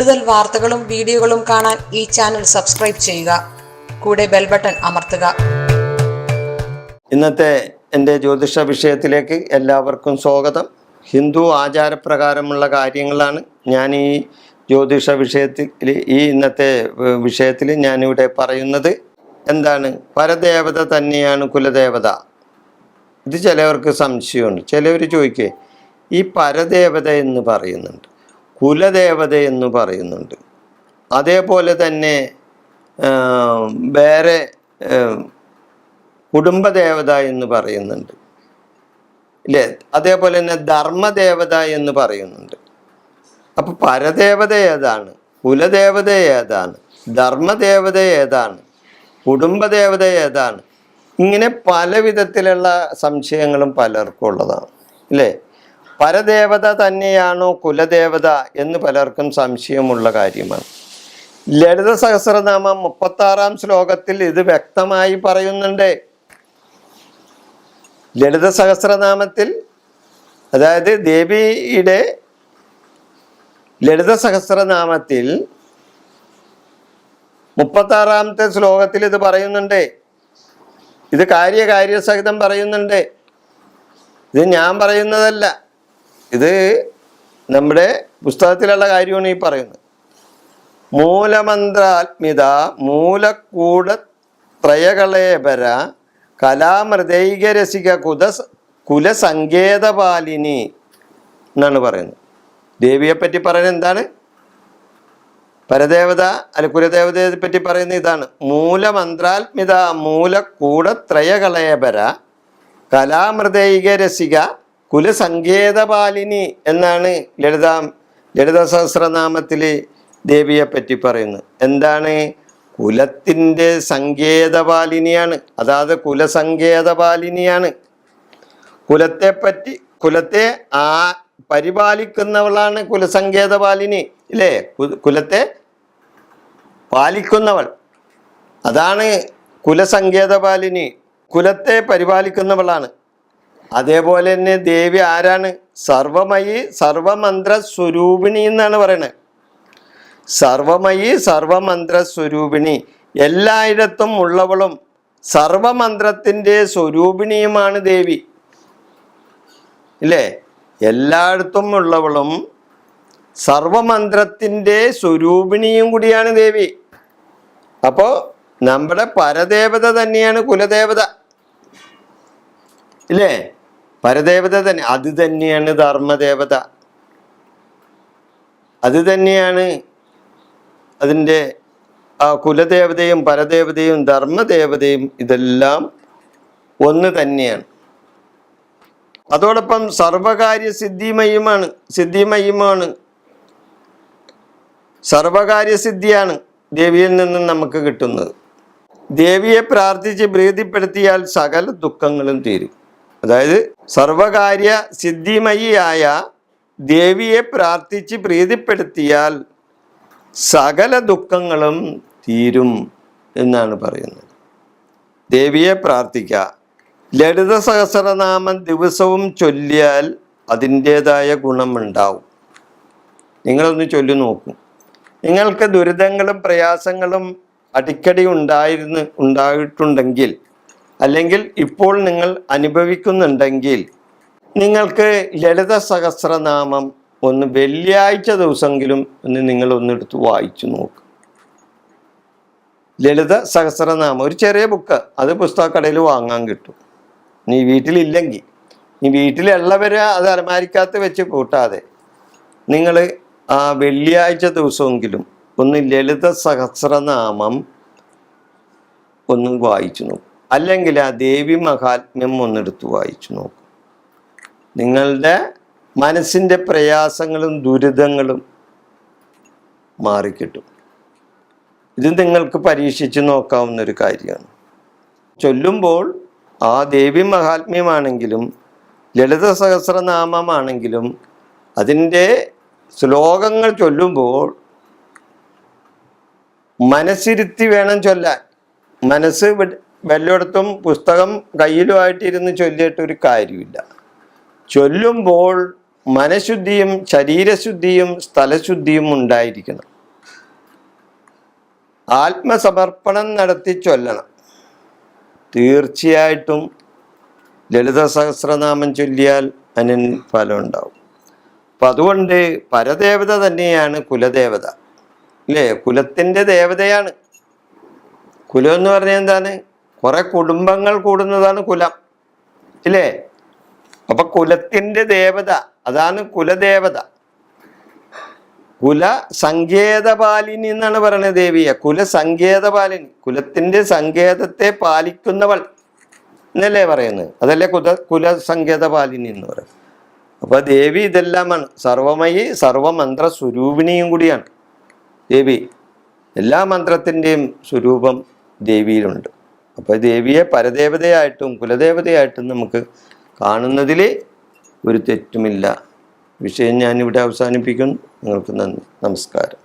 കൂടുതൽ വാർത്തകളും വീഡിയോകളും കാണാൻ ഈ ചാനൽ സബ്സ്ക്രൈബ് ചെയ്യുക. കൂടെ ബെൽ ബട്ടൺ അമർത്തുക. ഇന്നത്തെ എന്റെ ജ്യോതിഷ വിഷയത്തിലേക്ക് എല്ലാവർക്കും സ്വാഗതം. ഹിന്ദു ആചാരപ്രകാരമുള്ള കാര്യങ്ങളാണ് ഞാൻ ഈ ജ്യോതിഷ വിഷയത്തിൽ ഈ ഇന്നത്തെ വിഷയത്തിൽ ഞാനിവിടെ പറയുന്നത്. എന്താണ്? പരദേവത തന്നെയാണ് കുലദേവത. ഇത് ചിലവർക്ക് സംശയമുണ്ട് ചിലവർ ചോദിക്കേ ഈ പരദേവത എന്ന് പറയുന്നുണ്ട്. കുലദേവത എന്ന് പറയുന്നുണ്ട്. അതേപോലെ തന്നെ വേറെ കുടുംബദേവത എന്ന് പറയുന്നുണ്ട്. ഇല്ലേ? അതേപോലെ തന്നെ ധർമ്മദേവത എന്ന് പറയുന്നുണ്ട്. അപ്പം പരദേവത ഏതാണ്? കുലദേവത ഏതാണ്? ധർമ്മദേവത ഏതാണ്? കുടുംബദേവത ഏതാണ്? ഇങ്ങനെ പല വിധത്തിലുള്ള സംശയങ്ങളും പലർക്കും ഉള്ളതാണ്. ഇല്ലേ? പരദേവത തന്നെയാണോ കുലദേവത എന്ന് പലർക്കും സംശയമുള്ള കാര്യമാണ്. ലളിത സഹസ്രനാമം മുപ്പത്താറാം ശ്ലോകത്തിൽ ഇത് വ്യക്തമായി പറയുന്നുണ്ട്. ലളിത സഹസ്രനാമത്തിൽ അതായത് ദേവിയുടെ ലളിത സഹസ്രനാമത്തിൽ മുപ്പത്താറാമത്തെ ശ്ലോകത്തിൽ ഇത് പറയുന്നുണ്ട്. ഇത് കാര്യകാര്യസഹിതം പറയുന്നുണ്ട്. ഇത് ഞാൻ പറയുന്നതല്ല. ഇത് നമ്മുടെ പുസ്തകത്തിലുള്ള കാര്യമാണ് ഈ പറയുന്നത്. മൂലമന്ത്രാത്മിത മൂലക്കൂട ത്രയകളേപര കലാമൃതൈകരസിക കുത കുലസങ്കേതപാലിനി എന്നാണ് പറയുന്നത്. ദേവിയെ പറ്റി പറയുന്നത് എന്താണ്? പരദേവത അല്ല കുലദേവതയെ പറ്റി പറയുന്ന ഇതാണ്. മൂലമന്ത്രാത്മിത മൂലക്കൂടത്രയകളേപര കലാമൃദൈകരസിക കുലസങ്കേതപാലിനി എന്നാണ് ലളിത ലളിത സഹസ്രനാമത്തിൽ ദേവിയെ പറ്റി പറയുന്നത്. എന്താണ്? കുലത്തിന്റെ സങ്കേതപാലിനിയാണ്. അതായത് കുലസങ്കേതപാലിനിയാണ്. കുലത്തെ പറ്റി കുലത്തെ ആ പരിപാലിക്കുന്നവളാണ് കുലസങ്കേതപാലിനി ഇല്ലേ? കുലത്തെ പാലിക്കുന്നവൾ. അതാണ് കുലസങ്കേതപാലിനി. കുലത്തെ പരിപാലിക്കുന്നവളാണ്. അതേപോലെ തന്നെ ദേവി ആരാണ്? സർവമയി സർവമന്ത്ര സ്വരൂപിണി എന്നാണ് പറയുന്നത് സർവമയി സർവമന്ത്ര സ്വരൂപിണി എല്ലായിടത്തും ഉള്ളവളും സർവമന്ത്രത്തിന്റെ സ്വരൂപിണിയുമാണ് ദേവി. ഇല്ലേ? എല്ലായിടത്തും ഉള്ളവളും സർവമന്ത്രത്തിന്റെ സ്വരൂപിണിയും കൂടിയാണ് ദേവി. അപ്പോൾ നമ്മുടെ പരദേവത തന്നെയാണ് കുലദേവത. ഇല്ലേ? പരദേവത തന്നെ അത് തന്നെയാണ് ധർമ്മദേവത. അത് തന്നെയാണ് അതിന്റെ ആ കുലദേവതയും പരദേവതയും ധർമ്മദേവതയും ഇതെല്ലാം ഒന്ന് തന്നെയാണ്. അതോടൊപ്പം സർവകാര്യ സിദ്ധിമയുമാണ്. സിദ്ധിമയുമാണ് സർവകാര്യ സിദ്ധിയാണ് ദേവിയിൽ നിന്നും നമുക്ക് കിട്ടുന്നത്. ദേവിയെ പ്രാർത്ഥിച്ച് പ്രീതിപ്പെടുത്തിയാൽ സകല ദുഃഖങ്ങളും തീരും. അതായത് സർവകാര്യ സിദ്ധിമയിയായ ദേവിയെ പ്രാർത്ഥിച്ച് പ്രീതിപ്പെടുത്തിയാൽ സകല ദുഃഖങ്ങളും തീരും എന്നാണ് പറയുന്നത്. ദേവിയെ പ്രാർത്ഥിക്കുക ലളിത സഹസ്രനാമം ദിവസവും ചൊല്ലിയാൽ അതിന്റേതായ ഗുണമുണ്ടാവും. നിങ്ങളൊന്ന് ചൊല്ലി നോക്കും. നിങ്ങൾക്ക് ദുരിതങ്ങളും പ്രയാസങ്ങളും അടിക്കടി ഉണ്ടായിരുന്നു ഉണ്ടായിട്ടുണ്ടെങ്കിൽ അല്ലെങ്കിൽ ഇപ്പോൾ നിങ്ങൾ അനുഭവിക്കുന്നുണ്ടെങ്കിൽ നിങ്ങൾക്ക് ലളിത സഹസ്രനാമം ഒന്ന് വെള്ളിയാഴ്ച ദിവസമെങ്കിലും ഒന്ന് നിങ്ങൾ ഒന്നെടുത്ത് വായിച്ചു നോക്കുക ലളിത സഹസ്രനാമം ഒരു ചെറിയ ബുക്ക് അത് പുസ്തകക്കടയിൽ വാങ്ങാൻ കിട്ടും. നീ വീട്ടിലില്ലെങ്കിൽ നീ വീട്ടിലുള്ളവരെ അത് അലമാരിക്കകത്ത് വെച്ച് കൂട്ടാതെ നിങ്ങൾ ആ വെള്ളിയാഴ്ച ദിവസമെങ്കിലും ഒന്ന് ലളിത സഹസ്രനാമം ഒന്ന് വായിച്ചു നോക്കും. അല്ലെങ്കിൽ ആ ദേവി മഹാത്മ്യം ഒന്നെടുത്ത് വായിച്ചു നോക്കും. നിങ്ങളുടെ മനസ്സിന്റെ പ്രയാസങ്ങളും ദുരിതങ്ങളും മാറിക്കിട്ടും. ഇത് നിങ്ങൾക്ക് പരീക്ഷിച്ച് നോക്കാവുന്ന ഒരു കാര്യമാണ്. ചൊല്ലുമ്പോൾ ആ ദേവി മഹാത്മ്യമാണെങ്കിലും ലളിത സഹസ്രനാമമാണെങ്കിലും അതിന്റെ ശ്ലോകങ്ങൾ ചൊല്ലുമ്പോൾ മനസ്സിരുത്തി വേണം ചൊല്ലാൻ. മനസ്സ് വല്ലയിടത്തും പുസ്തകം കയ്യിലുമായിട്ടിരുന്ന് ചൊല്ലിയിട്ട് ഒരു കാര്യമില്ല. ചൊല്ലുമ്പോൾ മനഃശുദ്ധിയും ശരീരശുദ്ധിയും സ്ഥലശുദ്ധിയും ഉണ്ടായിരിക്കണം. ആത്മസമർപ്പണം നടത്തി ചൊല്ലണം. തീർച്ചയായിട്ടും ലളിത സഹസ്രനാമം ചൊല്ലിയാൽ അതിന് ഫലം ഉണ്ടാവും. അപ്പം അതുകൊണ്ട് പരദേവത തന്നെയാണ് കുലദേവത. അല്ലേ? കുലത്തിന്റെ ദേവതയാണ്. കുലം എന്ന് പറഞ്ഞാൽ എന്താണ്? കുറെ കുടുംബങ്ങൾ കൂടുന്നതാണ് കുലം. ഇല്ലേ? അപ്പൊ കുലത്തിന്റെ ദേവത അതാണ് കുലദേവത. കുല സങ്കേതപാലിനി എന്നാണ് പറയുന്നത് ദേവിയെ. കുല സങ്കേതപാലിനി കുലത്തിന്റെ സങ്കേതത്തെ പാലിക്കുന്നവൾ എന്നല്ലേ പറയുന്നത്? അതല്ലേ കുല കുല എന്ന് പറയുന്നത്. അപ്പൊ ദേവി ഇതെല്ലാമാണ്. സർവമയി സർവമന്ത്ര സ്വരൂപിണിയും കൂടിയാണ്. ദേവി എല്ലാ മന്ത്രത്തിന്റെയും സ്വരൂപം ദേവിയിലുണ്ട്. അപ്പോൾ ദേവിയെ പരദേവതയായിട്ടും കുലദേവതയായിട്ടും നമുക്ക് കാണുന്നതിൽ ഒരു തെറ്റുമില്ല. വിഷയം ഞാനിവിടെ അവസാനിപ്പിക്കുന്നു. നിങ്ങൾക്ക് നന്ദി. നമസ്കാരം.